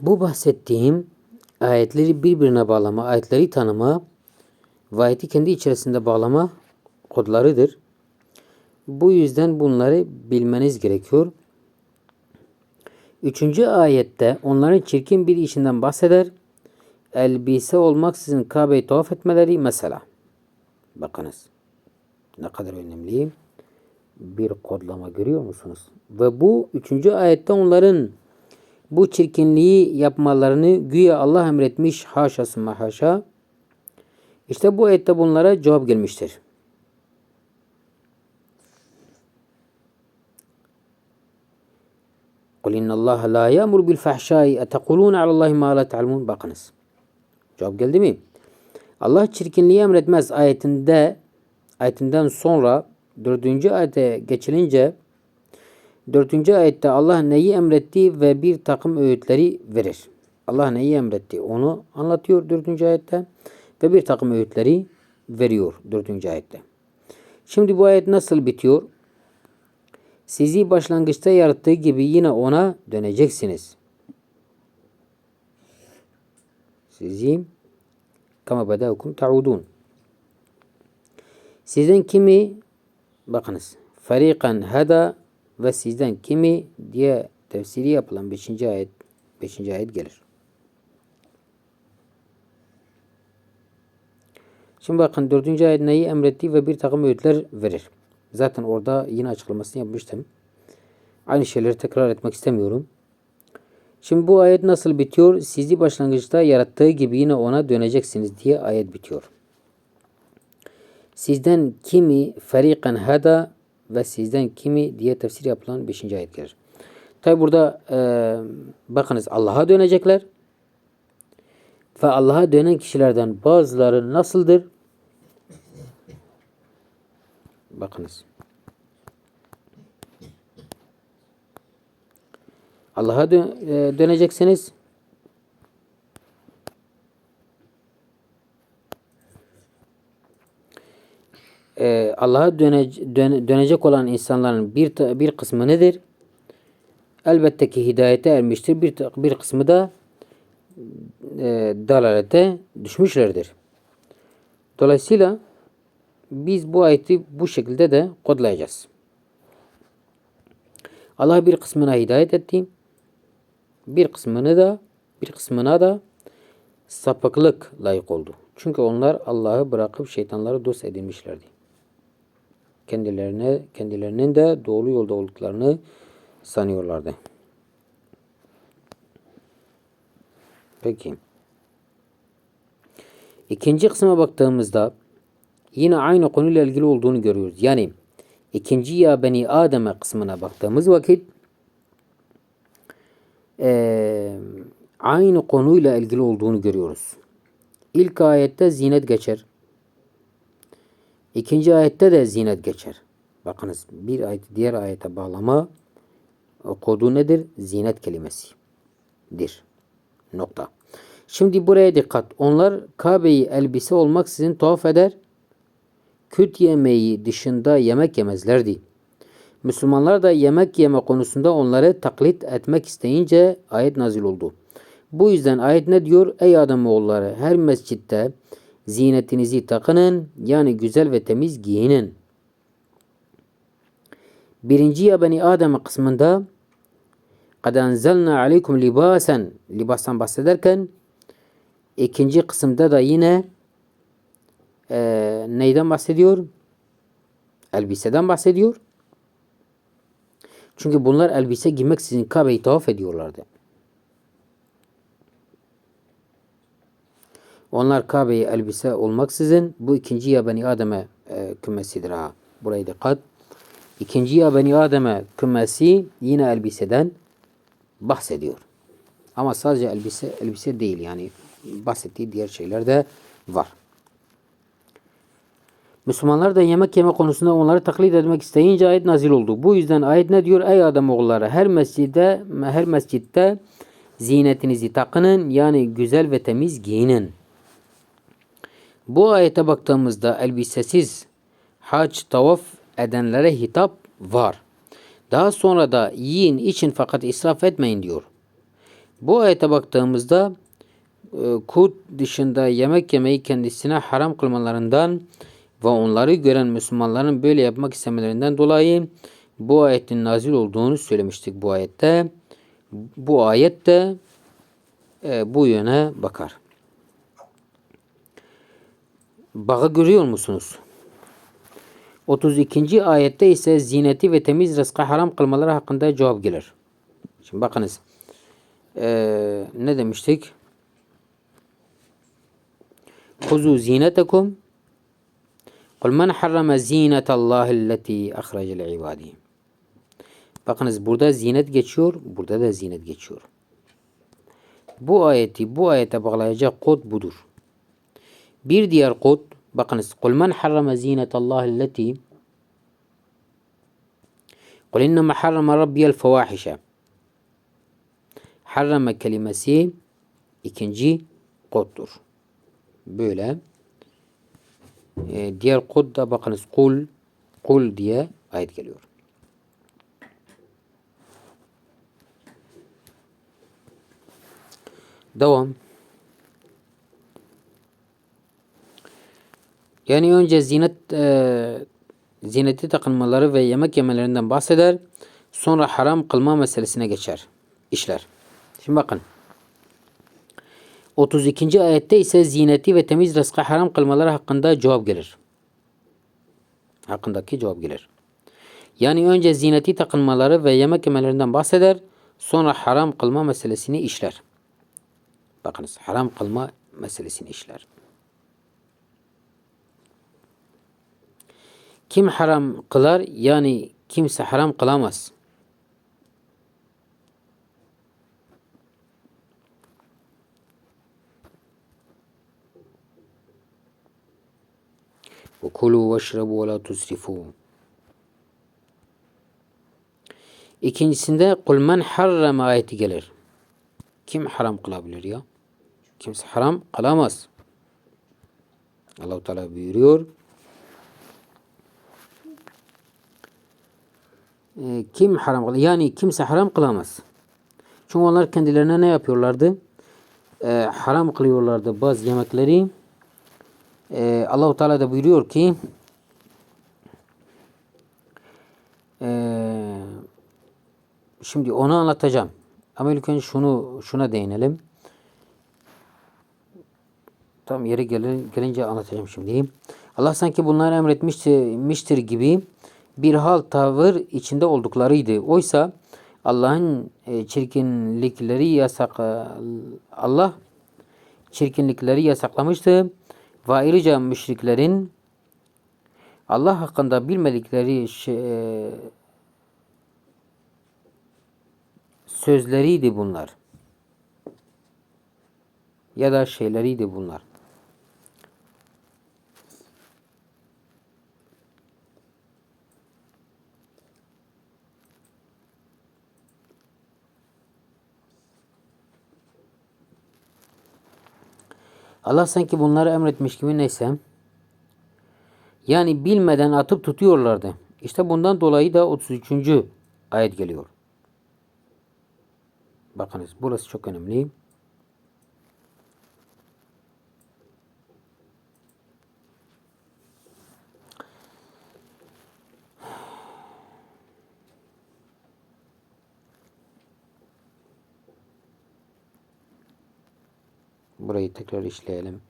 Bu bahsettiğim ayetleri birbirine bağlama, ayetleri tanıma ve ayeti kendi içerisinde bağlama kodlarıdır. Bu yüzden bunları bilmeniz gerekiyor. Üçüncü ayette onların çirkin bir işinden bahseder. Elbise olmaksızın Kabe'yi tavaf etmeleri mesela. Bakınız. Ne kadar önemli bir kodlama görüyor musunuz? Ve bu üçüncü ayette onların bu çirkinliği yapmalarını güya Allah emretmiş haşası haşa. İşte bu ayette bunlara cevap gelmiştir. Kul innallaha la ya'mur bil fahşai etekulun alallahi ma la ta'lemun. Bakınız. Cevap geldi mi? Allah çirkinliği emretmez ayetinde ayetinden sonra dördüncü ayete geçilince dördüncü ayette Allah neyi emretti ve bir takım öğütleri verir. Allah neyi emretti onu anlatıyor dördüncü ayette ve bir takım öğütleri veriyor dördüncü ayette. Şimdi bu ayet nasıl bitiyor? Sizi başlangıçta yarattığı gibi yine ona döneceksiniz. Sizi kama bedaukum taudun. Sizden kimi bakınız farikan hada ve sizden kimi diye tefsiri yapılan 5. ayet 5. ayet gelir. Şimdi bakın 4. ayet neyi emretti ve bir takım öğütler verir. Zaten orada yine açıklamasını yapmıştım. Aynı şeyleri tekrar etmek istemiyorum. Şimdi bu ayet nasıl bitiyor? Sizi başlangıçta yarattığı gibi yine ona döneceksiniz diye ayet bitiyor. Sizden kimi ferikan hada ve sizden kimi diye tefsir yapılan 5. ayet gelir. Tabi burada e, bakınız Allah'a dönecekler. Ve Allah'a dönen kişilerden bazıları nasıldır? Bakınız. Allah'a dö e, döneceksiniz. Ee, Allah'a döne, döne, dönecek olan insanların bir bir kısmı nedir? Elbette ki hidayete ermiştir. Bir bir kısmı da e, dalalete düşmüşlerdir. Dolayısıyla biz bu ayeti bu şekilde de kodlayacağız. Allah bir kısmına hidayet etti. Bir kısmını da bir kısmına da sapıklık layık oldu. Çünkü onlar Allah'ı bırakıp şeytanları dost edinmişlerdi. Kendilerine kendilerinin de doğru yolda olduklarını sanıyorlardı. Peki. İkinci kısma baktığımızda yine aynı konuyla ilgili olduğunu görüyoruz. Yani ikinci ya beni Adem'e kısmına baktığımız vakit e, aynı konuyla ilgili olduğunu görüyoruz. İlk ayette zinet geçer. İkinci ayette de zinet geçer. Bakınız bir ayet diğer ayete bağlama kodu nedir? Zinet kelimesidir. Nokta. Şimdi buraya dikkat. Onlar Kabe'yi elbise olmaksızın tuhaf eder. Küt yemeği dışında yemek yemezlerdi. Müslümanlar da yemek yeme konusunda onları taklit etmek isteyince ayet nazil oldu. Bu yüzden ayet ne diyor? Ey Ademoğulları her mescitte zinetinizi takının yani güzel ve temiz giyinin. Birinci ya beni Adem kısmında kad enzelna aleykum libasen libastan bahsederken ikinci kısımda da yine e, neyden bahsediyor? Elbiseden bahsediyor. Çünkü bunlar elbise giymek sizin Kabe'yi tavaf ediyorlardı. Onlar Kabe'yi elbise olmaksızın bu ikinci ya beni Adem'e e, kümesidir ha. Burayı dikkat. İkinci ya beni Adem'e kümesi yine elbiseden bahsediyor. Ama sadece elbise elbise değil yani bahsettiği diğer şeyler de var. Müslümanlar da yemek yeme konusunda onları taklit etmek isteyince ayet nazil oldu. Bu yüzden ayet ne diyor? Ey adam oğulları her mescide her mescitte zinetinizi takının yani güzel ve temiz giyinin. Bu ayete baktığımızda elbisesiz hac tavaf edenlere hitap var. Daha sonra da yiyin için fakat israf etmeyin diyor. Bu ayete baktığımızda e, kut dışında yemek yemeyi kendisine haram kılmalarından ve onları gören Müslümanların böyle yapmak istemelerinden dolayı bu ayetin nazil olduğunu söylemiştik bu ayette. Bu ayet de e, bu yöne bakar. Bağı görüyor musunuz? 32. ayette ise zineti ve temiz rızkı haram kılmaları hakkında cevap gelir. Şimdi bakınız. Ee, ne demiştik? Kuzu zinetekum Kul men harrama zinetallahi allati ahrece li ibadihi. Bakınız burada zinet geçiyor, burada da zinet geçiyor. Bu ayeti bu ayete bağlayacak kod budur. Bir diğer kod bakınız. Kul men harrama zinetallahi allati Kul innema harrama rabbiyel fevahişe. Harrama kelimesi ikinci koddur. Böyle. Ee, diğer kod da bakınız kul kul diye ayet geliyor. Devam. Yani önce zinet e, zineti takınmaları ve yemek yemelerinden bahseder. Sonra haram kılma meselesine geçer. İşler. Şimdi bakın. 32. ayette ise zineti ve temiz rızkı haram kılmaları hakkında cevap gelir. Hakkındaki cevap gelir. Yani önce zineti takınmaları ve yemek yemelerinden bahseder. Sonra haram kılma meselesini işler. Bakınız haram kılma meselesini işler. Kim haram kılar yani kimse haram kılamaz. وَكُلُوا وَاشْرَبُوا وَلَا تُسْرِفُوا İkincisinde kul men harrama ayeti gelir. Kim haram kılabilir ya? Kimse haram kılamaz. Allah-u Teala buyuruyor. Ee, kim haram kılamaz? Yani kimse haram kılamaz. Çünkü onlar kendilerine ne yapıyorlardı? Ee, haram kılıyorlardı bazı yemekleri. Ee, Allah-u Teala da buyuruyor ki ee, şimdi onu anlatacağım. Ama ilk önce şunu şuna değinelim. Tam yeri gelince anlatacağım şimdi. Allah sanki bunları emretmiştir gibi bir hal tavır içinde olduklarıydı. Oysa Allah'ın e, çirkinlikleri yasak Allah çirkinlikleri yasaklamıştı. Ve ayrıca müşriklerin Allah hakkında bilmedikleri şey, sözleriydi bunlar. Ya da şeyleriydi bunlar. Allah sanki bunları emretmiş gibi neyse. Yani bilmeden atıp tutuyorlardı. İşte bundan dolayı da 33. ayet geliyor. Bakınız burası çok önemli. Burayı tekrar işleyelim.